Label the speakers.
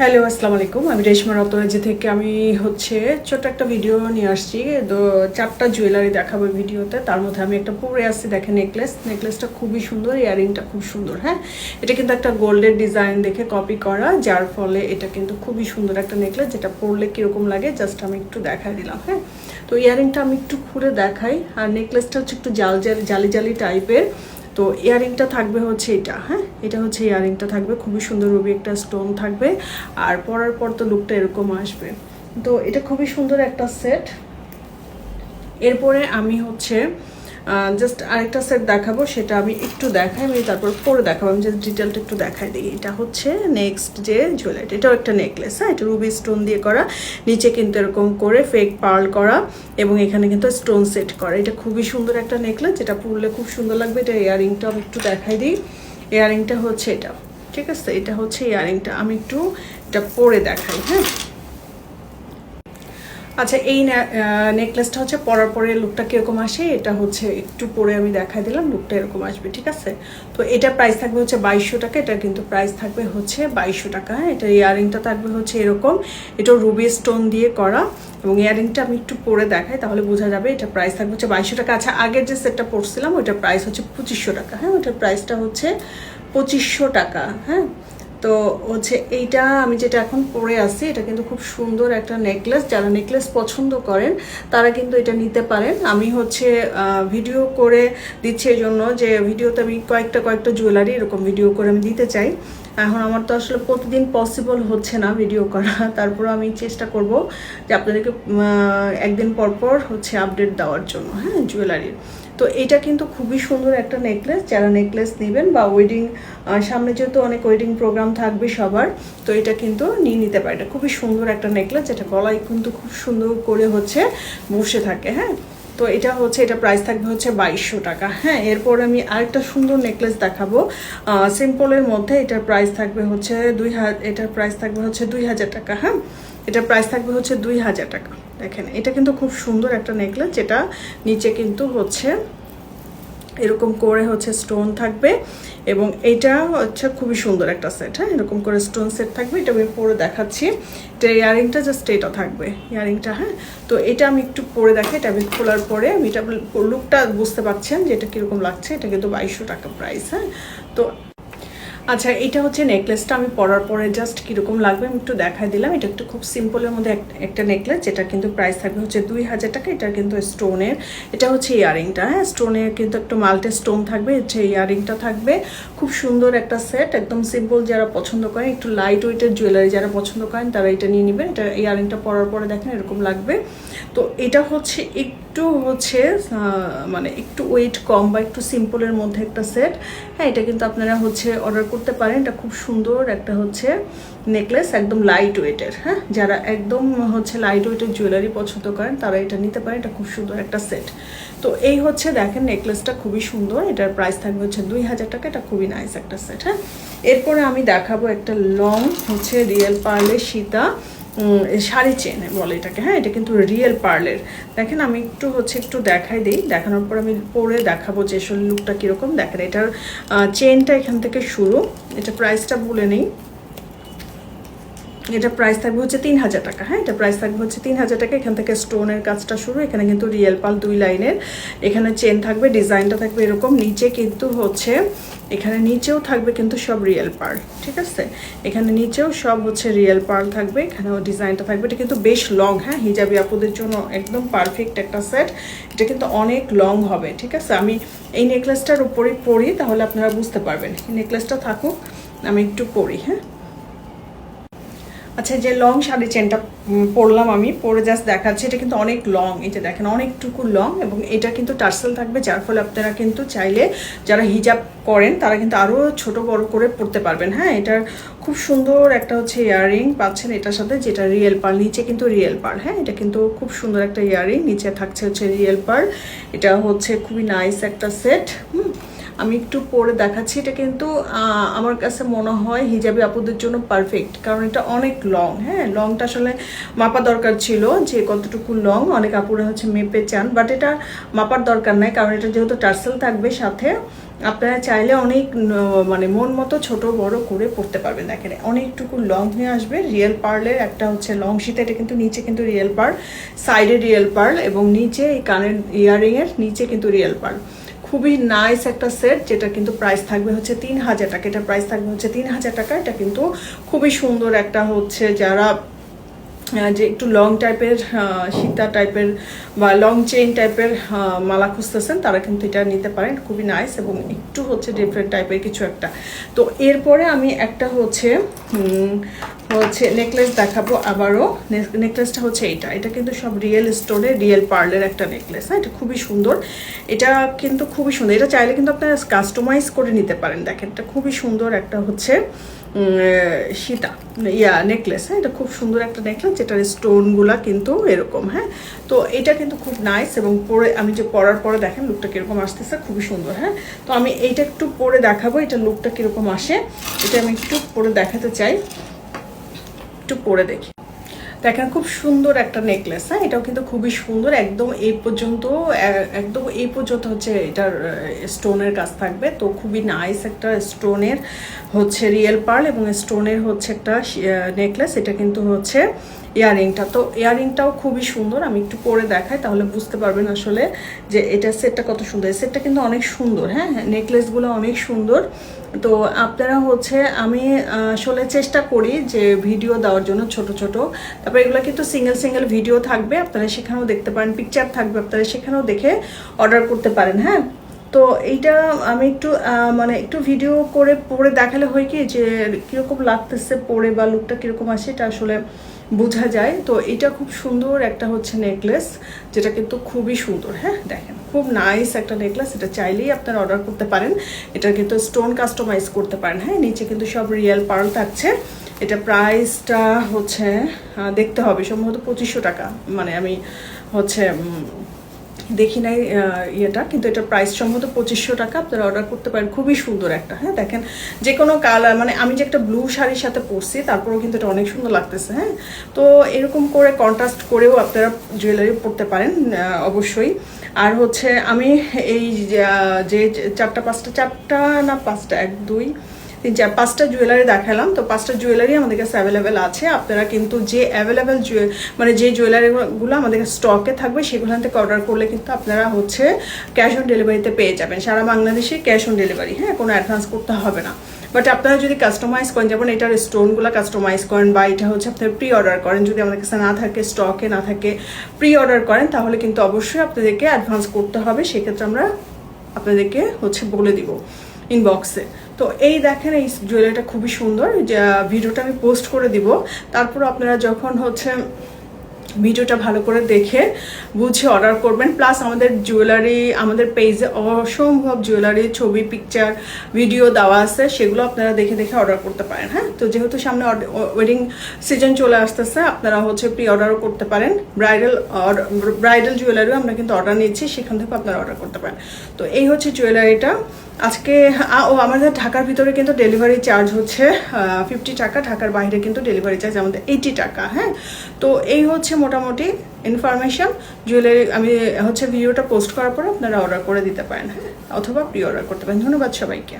Speaker 1: Hello, আসসালামু আলাইকুম। আমি রেশমা রতনাজি থেকে আমি হচ্ছে ছোট্ট একটা ভিডিও নিয়ে আসছি। তো চারটা জুয়েলারি দেখাবো ভিডিওতে। তার মধ্যে আমি একটা পরে আসছি দেখেন নেকলেস নেকলেসটা খুবই সুন্দর ইয়ারিংটা খুব সুন্দর হ্যাঁ? এটা কিন্তু একটা গোল্ডের ডিজাইন দেখে কপি করা, যার ফলে এটা কিন্তু খুবই সুন্দর একটা নেকলেস যেটা পরলে কীরকম লাগে জাস্ট আমি একটু দেখাই দিলাম হ্যাঁ? তো ইয়ারিংটা আমি একটু খুলে দেখাই। আর নেকলেসটা হচ্ছে একটু জাল জাল, জালি জালি টাইপের তো ইয়ারিংটা থাকবে হচ্ছে এটা হ্যাঁ? এটা হচ্ছে ইয়ারিংটা থাকবে, খুবই সুন্দর রবি একটা স্টোন থাকবে, আর পরার পর তো লুকটা এরকম আসবে। তো এটা খুবই সুন্দর একটা সেট এরপরে আমি হচ্ছে জাস্ট আরেকটা সেট দেখাবো, সেটা আমি একটু দেখাই, আমি তারপর পরে দেখাবো, আমি জাস্ট ডিটেলটা একটু দেখাই দিই এটা হচ্ছে নেক্সট যে জুয়েলারি এটাও একটা নেকলেস হ্যাঁ? এটা রুবি স্টোন দিয়ে করা, নিচে কিন্তু এরকম করে ফেক পার্ল করা, এবং এখানে কিন্তু স্টোন সেট করা। এটা খুবই সুন্দর একটা নেকলেস যেটা পরলে খুব সুন্দর লাগবে। এটা ইয়ারিংটা আমি একটু দেখাই দিই। ইয়ারিংটা হচ্ছে এটা, ঠিক আছে? এটা হচ্ছে ইয়ারিংটা আমি একটু এটা পরে দেখাই হ্যাঁ? আচ্ছা এই নেকলেসটা হচ্ছে পরার পরে লুকটা কীরকম আসে? এটা হচ্ছে একটু পরে আমি দেখাই দিলাম লুকটা এরকম আসবে, ঠিক আছে? তো এটা প্রাইস থাকবে হচ্ছে বাইশশো টাকা, এটা কিন্তু প্রাইস থাকবে হচ্ছে বাইশশো টাকা হ্যাঁ? এটা ইয়ারিংটা থাকবে হচ্ছে এরকম, এটা রুবি স্টোন দিয়ে করা এবং ইয়ারিংটা আমি একটু পরে দেখাই, তাহলে বোঝা যাবে এটা প্রাইস থাকবে হচ্ছে বাইশশো টাকা। আচ্ছা আগের যে সেটটা পড়ছিলাম ওইটার প্রাইস হচ্ছে পঁচিশশো টাকা হ্যাঁ? ওইটার প্রাইসটা হচ্ছে পঁচিশশো টাকা হ্যাঁ? তো হচ্ছে এইটা আমি যেটা এখন পরে আছি, এটা কিন্তু খুব সুন্দর একটা নেকলেস যারা নেকলেস পছন্দ করেন, তারা কিন্তু এটা নিতে পারেন। আমি হচ্ছে ভিডিও করে দিচ্ছি এই জন্য যে ভিডিওতে আমি কয়েকটা কয়েকটা জুয়েলারি এরকম ভিডিও করে আমি দিতে চাই। এখন আমার তো আসলে প্রতিদিন পসিবল হচ্ছে না ভিডিও করা। তারপর আমি চেষ্টা করব যে আপনাদেরকে একদিন পর পর হচ্ছে আপডেট দেওয়ার জন্য হ্যাঁ জুয়েলারির তো এটা কিন্তু খুবই সুন্দর একটা নেকলেস যারা নেকলেস নেবেন বা ওয়েডিং সামনে যেহেতু অনেক ওয়েডিং প্রোগ্রাম থাকবে সবার, তো এটা কিন্তু নিয়ে নিতে পারে এটা খুবই সুন্দর একটা নেকলেস যেটা গলায় কিন্তু খুব সুন্দর করে হচ্ছে বসে থাকে হ্যাঁ? তো এটা হচ্ছে, এটা প্রাইস থাকবে হচ্ছে বাইশশো টাকা। হ্যাঁ এরপর আমি আরেকটা সুন্দর নেকলেস দেখাবো। সিম্পলের মধ্যে এটার প্রাইস থাকবে হচ্ছে দুই হাজার এটার প্রাইস থাকবে হচ্ছে দুই হাজার টাকা হ্যাঁ? এটার প্রাইস থাকবে হচ্ছে দুই হাজার টাকা। দেখেন, এটা কিন্তু খুব সুন্দর একটা নেকলেস যেটা নিচে কিন্তু হচ্ছে এরকম করে হচ্ছে স্টোন থাকবে এবং এটা হচ্ছে খুবই সুন্দর একটা সেট হ্যাঁ? এরকম করে স্টোন সেট থাকবে। এটা আমি পরে দেখাচ্ছি। এটা ইয়ারিংটা জাস্ট এটা থাকবে, ইয়ারিংটা হ্যাঁ? তো এটা আমি একটু পরে দেখাই, এটা আমি খোলার পরে আমি এটা লুকটা বুঝতে পারছেন যে এটা কীরকম লাগছে। এটা কিন্তু বাইশশো টাকা প্রাইস হ্যাঁ? তো আচ্ছা এটা হচ্ছে নেকলেসটা আমি পরার পরে জাস্ট কীরকম লাগবে আমি একটু দেখাই দিলাম। এটা একটু খুব সিম্পলের মধ্যে একটা নেকলেস যেটা কিন্তু প্রাইস থাকবে হচ্ছে দুই হাজার টাকা। এটা কিন্তু স্টোনের এটা হচ্ছে ইয়ারিংটা হ্যাঁ? স্টোনের কিন্তু একটু মাল্টে স্টোন থাকবে, হচ্ছে ইয়ারিংটা থাকবে। খুব সুন্দর একটা সেট একদম সিম্পল যারা পছন্দ করেন, একটু লাইট ওয়েটের জুয়েলারি যারা পছন্দ করেন, তারা এটা নিয়ে নেবেন। এটা ইয়ারিংটা পরার পরে দেখেন এরকম লাগবে। তো এটা হচ্ছে হচ্ছে মানে একটু ওয়েট কম বা একটু সিম্পলের মধ্যে একটা সেট হ্যাঁ এটা কিন্তু আপনারা হচ্ছে অর্ডার করতে পারেন। এটা খুব সুন্দর একটা হচ্ছে নেকলেস একদম লাইট ওয়েটের হ্যাঁ যারা একদম হচ্ছে লাইট ওয়েটের জুয়েলারি পছন্দ করেন, তারা এটা নিতে পারেন। এটা খুব সুন্দর একটা সেট তো এই হচ্ছে দেখেন নেকলেসটা খুবই সুন্দর। এটার প্রাইস থাকবে হচ্ছে দুই হাজার টাকা। এটা খুবই নাইস একটা সেট হ্যাঁ এরপরে আমি দেখাবো একটা লং হচ্ছে রিয়েল পার্লের সীতা। শাড়ি চেন বলে এটাকে। হ্যাঁ এটা কিন্তু রিয়েল পার্লের দেখেন, আমি একটু হচ্ছে একটু দেখাই দিই। দেখানোর পর আমি পরে দেখাবো যে আসলে লুকটা কীরকম। দেখেন, এটার চেনটা এখান থেকে শুরু। এটা প্রাইসটা বলে নেই। এটা প্রাইস থাকবে হচ্ছে তিন হাজার টাকা হ্যাঁ? এটা প্রাইস থাকবে হচ্ছে তিন হাজার টাকা। এখান থেকে স্টোনের কাজটা শুরু। এখানে কিন্তু রিয়েল পাল দুই লাইনের। এখানে চেন থাকবে ডিজাইনটা থাকবে এরকম। নিচে কিন্তু হচ্ছে, এখানে নিচেও থাকবে কিন্তু সব রিয়েল পার্ল ঠিক আছে? এখানে নিচেও সব হচ্ছে রিয়েল পার্ল থাকবে। এখানেও ডিজাইনটা থাকবে। এটা কিন্তু বেশ লং হ্যাঁ? হিজাবি আপুদের জন্য একদম পারফেক্ট একটা সেট এটা কিন্তু অনেক লং হবে, ঠিক আছে? আমি এই নেকলেসটার উপরেই পরি, তাহলে আপনারা বুঝতে পারবেন। এই নেকলেসটা থাকুক, আমি একটু পরি হ্যাঁ? আচ্ছা যে লং শাড়ি চেনটা পরলাম আমি, পরে জাস্ট দেখাচ্ছি, এটা কিন্তু অনেক লং এটা দেখেন, অনেকটুকু লং এবং এটা কিন্তু টার্সেল থাকবে, যার ফলে আপনারা কিন্তু চাইলে যারা হিজাব করেন, তারা কিন্তু আরও ছোট বড় করে পরতে পারবেন। হ্যাঁ এটার খুব সুন্দর একটা হচ্ছে ইয়াররিং পাচ্ছেন এটার সাথে, যেটা রিয়েল পার নিচে কিন্তু রিয়েল পার হ্যাঁ এটা কিন্তু খুব সুন্দর একটা ইয়াররিং নিচে থাকছে হচ্ছে রিয়েল পার এটা হচ্ছে খুবই নাইস একটা সেট হুম। আমি একটু পরে দেখাচ্ছি, এটা কিন্তু আমার কাছে মনে হয় হিজাবি আপুদের জন্য পারফেক্ট কারণ এটা অনেক লং হ্যাঁ? লংটা আসলে মাপা দরকার ছিল, যে কতটুকু লং অনেক আপুরা হচ্ছে মেপে চান বাট এটা মাপার দরকার নাই, কারণ এটা যেহেতু টার্সেল থাকবে সাথে, আপনারা চাইলে অনেক মানে মন মতো ছোট বড় করে পড়তে পারবেন দেখেন। অনেকটুকু লং হয়ে আসবে রিয়েল পার্লের একটা হচ্ছে লং শীতে এটা কিন্তু নিচে কিন্তু রিয়েল পার্ল সাইডে রিয়েল পার্ল এবং নিচে এই কানের ইয়ারিংয়ের নিচে কিন্তু রিয়েল পার্ল খুবই নাইস একটা সেট যেটা কিন্তু প্রাইস থাকবে হচ্ছে তিন হাজার টাকা। এটা প্রাইস থাকবে হচ্ছে তিন হাজার টাকা। এটা কিন্তু খুবই সুন্দর একটা হচ্ছে যারা যে একটু লং টাইপের সীতা টাইপের বা লং চেইন টাইপের মালা খুঁজতেছেন, তারা কিন্তু এটা নিতে পারেন, খুবই নাইস এবং একটু হচ্ছে ডিফারেন্ট টাইপের কিছু একটা। তো এরপরে আমি একটা হচ্ছে হচ্ছে নেকলেস দেখাবো আবারও। নেকলেসটা হচ্ছে এইটা। এটা কিন্তু সব রিয়েল স্টোনে রিয়েল পার্লের একটা নেকলেস হ্যাঁ এটা খুবই সুন্দর। এটা কিন্তু খুবই সুন্দর। এটা চাইলে কিন্তু আপনারা কাস্টমাইজ করে নিতে পারেন, দেখেন, এটা খুবই সুন্দর একটা হচ্ছে সীতা। ইয়া নেকলেস হ্যাঁ এটা খুব সুন্দর একটা নেকলেস যেটার স্টোনগুলা কিন্তু এরকম হ্যাঁ। তো এটা কিন্তু খুব নাইস এবং পরে আমি যে পরার পরে দেখেন লুকটা কীরকম আসতেছে, খুবই সুন্দর হ্যাঁ। তো আমি এইটা একটু পরে দেখাবো, এটা লুকটা কীরকম আসে। এটা আমি একটু পরে দেখাতে চাই। একটু পরে দেখি। দেখেন, খুব সুন্দর একটা নেকলেস হ্যাঁ এটাও কিন্তু খুবই সুন্দর, একদম এই পর্যন্ত একদম এই পর্যন্ত হচ্ছে এটার স্টোনের কাজ থাকবে। তো খুবই নাইস একটা স্টোনের হচ্ছে রিয়েল পার্ল এবং স্টোনের হচ্ছে একটা নেকলেস এটা কিন্তু হচ্ছে ইয়াররিংটা তো ইয়াররিংটাও খুবই সুন্দর, আমি একটু পরে দেখাই, তাহলে বুঝতে পারবেন আসলে যে এটা সেটটা কত সুন্দর। এই সেটটা কিন্তু অনেক সুন্দর হ্যাঁ? নেকলেসগুলো অনেক সুন্দর। তো আপনারা হচ্ছে, আমি আসলে চেষ্টা করি যে ভিডিও দেওয়ার জন্য ছোট ছোট। তারপর এগুলো কিন্তু সিঙ্গেল সিঙ্গেল ভিডিও থাকবে, আপনারা সেখানেও দেখতে পারেন পিকচার থাকবে, আপনারা সেখানেও দেখে অর্ডার করতে পারেন হ্যাঁ? তো এইটা আমি একটু মানে একটু ভিডিও করে পরে দেখালে হয় কি যে কীরকম লাগতেছে পরে বা লুকটা কীরকম আসে এটা আসলে বোঝা যায়। তো এটা খুব সুন্দর একটা হচ্ছে নেকলেস যেটা কিন্তু খুবই সুন্দর হ্যাঁ? দেখেন, খুব নাইস একটা নেকলেস এটা চাইলেই আপনারা অর্ডার করতে পারেন। এটা কিন্তু স্টোন কাস্টমাইজ করতে পারেন হ্যাঁ? নিচে কিন্তু সব রিয়েল পার্ল থাকছে। এটা প্রাইসটা হচ্ছে দেখতে হবে, সম্ভবত পঁচিশশো টাকা। মানে আমি হচ্ছে দেখি নাই ইয়েটা, কিন্তু এটা প্রাইস সম্ভবত পঁচিশশো টাকা। আপনারা অর্ডার করতে পারেন, খুবই সুন্দর একটা হ্যাঁ দেখেন, যে কোনো কালার মানে আমি যে একটা ব্লু শাড়ির সাথে পরছি, তারপরেও কিন্তু এটা অনেক সুন্দর লাগতেছে হ্যাঁ। তো এরকম করে কন্ট্রাস্ট করেও আপনারা জুয়েলারি পরতে পারেন অবশ্যই। আর হচ্ছে আমি এই যে চারটা, পাঁচটা, চারটা না, পাঁচটা, এক, দুই তিন চার, পাঁচটা জুয়েলারি দেখালাম। তো পাঁচটা জুয়েলারি আমাদের কাছে অ্যাভেলেবেল আছে। আপনারা কিন্তু যে অ্যাভেলেবেল মানে যে জুয়েলারিগুলো আমাদের স্টকে থাকবে, সেগুলো থেকে অর্ডার করলে কিন্তু আপনারা হচ্ছে ক্যাশ অন ডেলিভারিতে পেয়ে যাবেন। সারা বাংলাদেশে ক্যাশ অন ডেলিভারি হ্যাঁ? কোনো অ্যাডভান্স করতে হবে না। বাট আপনারা যদি কাস্টমাইজ করেন, যেমন এটার স্টোনগুলো কাস্টমাইজ করেন, বা এটা হচ্ছে আপনার প্রি অর্ডার করেন, যদি আমাদের কাছে না থাকে স্টকে না থাকে প্রি অর্ডার করেন, তাহলে কিন্তু অবশ্যই আপনাদেরকে অ্যাডভান্স করতে হবে। সেক্ষেত্রে আমরা আপনাদেরকে হচ্ছে বলে দিব। ইনবক্সে তো এই দেখেন, এই জুয়েলারিটা খুবই সুন্দর। ভিডিওটা আমি পোস্ট করে দিব। তারপর আপনারা যখন হচ্ছে ভিডিওটা ভালো করে দেখে বুঝে অর্ডার করবেন। প্লাস আমাদের জুয়েলারি আমাদের পেজে অসম্ভব জুয়েলারি ছবি পিকচার ভিডিও দেওয়া আছে। সেগুলো আপনারা দেখে দেখে অর্ডার করতে পারেন হ্যাঁ? তো যেহেতু সামনে ওয়েডিং সিজন চলে আসতেছে, আপনারা হচ্ছে প্রি অর্ডারও করতে পারেন। ব্রাইডাল ব্রাইডাল জুয়েলারিও আমরা কিন্তু অর্ডার নিচ্ছি সেখান থেকে আপনারা অর্ডার করতে পারেন। তো এই হচ্ছে জুয়েলারিটা আজকে ও আমাদের ঢাকার ভিতরে কিন্তু ডেলিভারি চার্জ হচ্ছে ফিফটি টাকা, ঢাকার বাইরে কিন্তু ডেলিভারি চার্জ আমাদের এইটি টাকা হ্যাঁ? তো এই হচ্ছে মোটামুটি ইনফরমেশান জুয়েলারি আমি হচ্ছে ভিডিওটা পোস্ট করার পর আপনারা অর্ডার করে দিতে পারেন হ্যাঁ? অথবা প্রি অর্ডার করতে পারেন। ধন্যবাদ সবাইকে।